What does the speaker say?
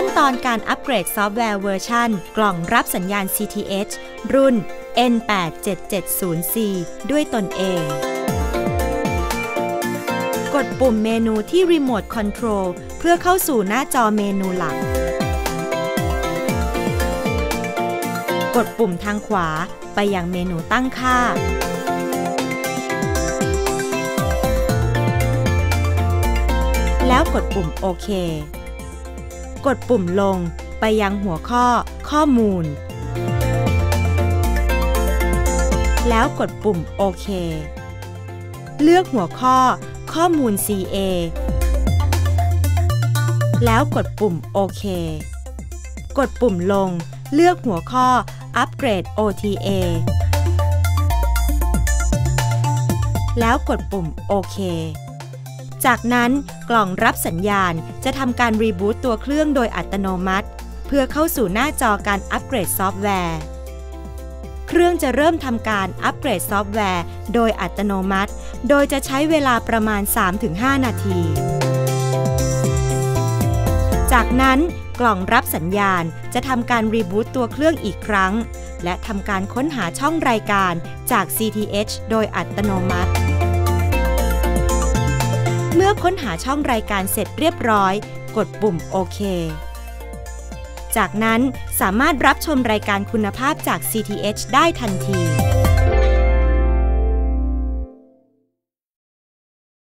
ขั้นตอนการอัปเกรดซอฟต์แวร์เวอร์ชันกล่องรับสัญญาณ CTH รุ่น N8770C ด้วยตนเอง กดปุ่มเมนูที่ Remote Control เพื่อเข้าสู่หน้าจอเมนูหลัก กดปุ่มทางขวาไปยังเมนูตั้งค่าแล้วกดปุ่มโอเค กดปุ่มลงไปยังหัวข้อข้อมูล แล้วกดปุ่มโอเค เลือกหัวข้อข้อมูล CA แล้วกดปุ่มโอเค กดปุ่มลง เลือกหัวข้ออัปเกรด OTA แล้วกดปุ่มโอเค จากนั้นกล่องรับสัญญาณจะทำการรีบูตตัวเครื่องโดยอัตโนมัติ เพื่อเข้าสู่หน้าจอการอัปเกรดซอฟต์แวร์ เครื่องจะเริ่มทำการอัปเกรดซอฟต์แวร์ โดยอัตโนมัติ โดยจะใช้เวลาประมาณ 3-5 นาที จากนั้นกล่องรับสัญญาณจะทำการรีบูตตัวเครื่องอีกครั้ง และทำการค้นหาช่องรายการจาก CTH โดยอัตโนมัติ ค้นหาช่องรายการเสร็จเรียบร้อย กดปุ่มโอเค จากนั้นสามารถรับชมรายการคุณภาพจาก CTH ได้ทันที